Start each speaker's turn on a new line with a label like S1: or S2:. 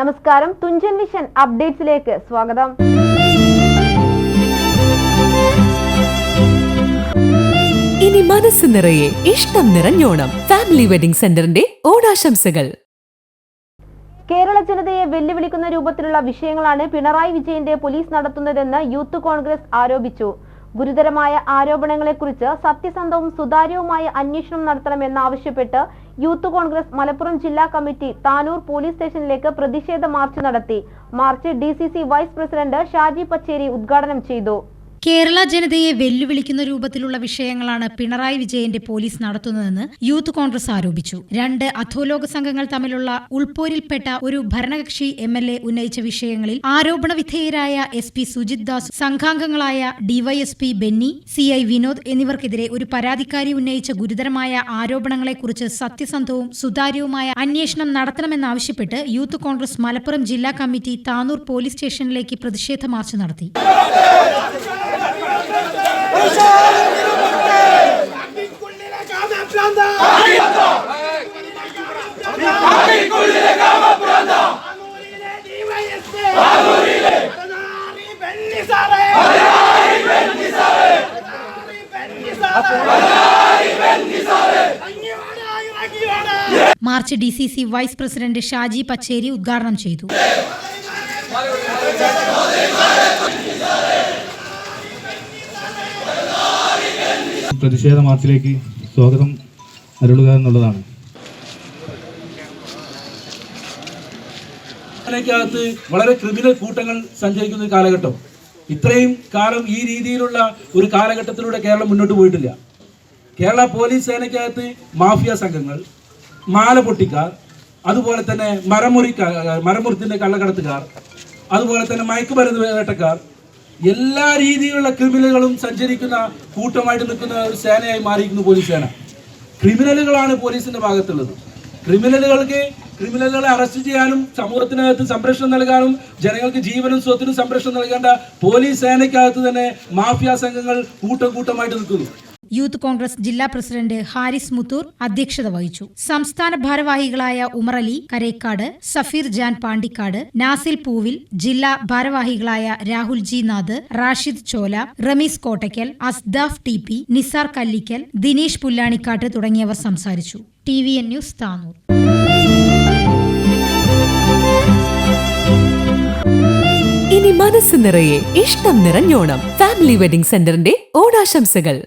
S1: നമസ്കാരം. തുഞ്ചൻ മിഷൻ അപ്ഡേറ്റ്സിലേക്ക് സ്വാഗതം.
S2: ഇനി മനസ്സ് നിറയെ ഇഷ്ടം നിറഞ്ഞോണം ഫാമിലി വെഡിംഗ് സെന്ററിന്റെ ഓണാശംസകൾ.
S1: കേരള ജനതയെ വെല്ലുവിളിക്കുന്ന രൂപത്തിലുള്ള വിഷയങ്ങളാണ് പിണറായി വിജയന്റെ പോലീസ് നടത്തുന്നതെന്ന് യൂത്ത് കോൺഗ്രസ് ആരോപിച്ചു. ഗുരുതരമായ ആരോപണങ്ങളെക്കുറിച്ച് സത്യസന്ധവും സുതാര്യവുമായ അന്വേഷണം നടത്തണമെന്നാവശ്യപ്പെട്ട് യൂത്ത് കോൺഗ്രസ് മലപ്പുറം ജില്ലാ കമ്മിറ്റി താനൂർ പോലീസ് സ്റ്റേഷനിലേക്ക് പ്രതിഷേധ മാർച്ച് നടത്തി. March D vice president Shaji Pacheri ഉദ്ഘാടനം ചെയ്തു.
S3: കേരള ജനതയെ വെല്ലുവിളിക്കുന്ന രൂപത്തിലുള്ള വിഷയങ്ങളാണ് പിണറായി വിജയന്റെ പോലീസ് നടത്തുന്നതെന്ന് യൂത്ത് കോൺഗ്രസ് ആരോപിച്ചു. രണ്ട് അധോലോക സംഘങ്ങൾ തമ്മിലുള്ള ഉൾപോരിൽപ്പെട്ട ഒരു ഭരണകക്ഷി എം എൽ എ ഉന്നയിച്ച വിഷയങ്ങളിൽ ആരോപണ വിധേയരായ S P Sujith Das സംഘാംഗങ്ങളായ DYSP Benny C I Vinod എന്നിവർക്കെതിരെ ഒരു പരാതിക്കാരി ഉന്നയിച്ച ഗുരുതരമായ ആരോപണങ്ങളെക്കുറിച്ച് സത്യസന്ധവും സുതാര്യവുമായ അന്വേഷണം നടത്തണമെന്നാവശ്യപ്പെട്ട് യൂത്ത് കോൺഗ്രസ് മലപ്പുറം ജില്ലാ കമ്മിറ്റി താനൂർ പോലീസ് സ്റ്റേഷനിലേക്ക് പ്രതിഷേധ മാർച്ച് നടത്തി. March D C C vice president Shaji Pacheri ഉദ്ഘാടനം ചെയ്തു
S4: പ്രതിഷേധ മാർച്ചിലേക്ക് സ്വാഗതം അരുളുക എന്നുള്ളതാണ്.
S5: അതിനകത്ത് വളരെ ക്രിമിനൽ കൂട്ടങ്ങൾ സഞ്ചരിക്കുന്ന കാലഘട്ടം. ഇത്രയും കാലം ഈ രീതിയിലുള്ള ഒരു കാലഘട്ടത്തിലൂടെ കേരളം മുന്നോട്ട് പോയിട്ടില്ല. കേരള പോലീസ് സേനയ്ക്കകത്ത് മാഫിയ സംഘങ്ങൾ മാല പൊട്ടിക്കാർ അതുപോലെ തന്നെ മരമുറി മരമുറിത്തിന്റെ കള്ളക്കടത്തുകാർ അതുപോലെ തന്നെ മയക്കുമരുന്ന് വേട്ടക്കാർ എല്ലാ രീതിയിലുള്ള ക്രിമിനലുകളും സഞ്ചരിക്കുന്ന കൂട്ടമായിട്ട് നിൽക്കുന്ന ഒരു സേനയായി മാറിയിരിക്കുന്നു പോലീസ് സേന. ക്രിമിനലുകളാണ് പോലീസിന്റെ ഭാഗത്തുള്ളത്. ക്രിമിനലുകൾക്ക് ക്രിമിനലുകളെ അറസ്റ്റ് ചെയ്യാനും സമൂഹത്തിനകത്ത് സംരക്ഷണം നൽകാനും ജനങ്ങൾക്ക് ജീവനും സ്വത്തിനും സംരക്ഷണം നൽകേണ്ട പോലീസ് സേനയ്ക്കകത്ത് തന്നെ മാഫിയ സംഘങ്ങൾ കൂട്ടം കൂട്ടമായിട്ട് നിൽക്കുന്നു.
S3: യൂത്ത് കോൺഗ്രസ് ജില്ലാ പ്രസിഡന്റ് ഹാരിസ് മുത്തൂർ അധ്യക്ഷത വഹിച്ചു. സംസ്ഥാന ഭാരവാഹികളായ ഉമറലി കരേക്കാട് സഫീർ ജാൻ പാണ്ടിക്കാട് നാസിൽ പൂവിൽ ജില്ലാ ഭാരവാഹികളായ Rahul G Nath Rashid Chola Ramees Kottakkal Asdaf T P Nisar Kallikkal Dinesh Pullanikkat തുടങ്ങിയവർ സംസാരിച്ചു. T V N news Tanur.
S2: ഇനി മനസ്സ് നിറയെ ഇഷ്ടം നിറഞ്ഞോണം. ഫാമിലി വെഡിംഗ് സെന്ററിന്റെ ഓണാശംസകൾ.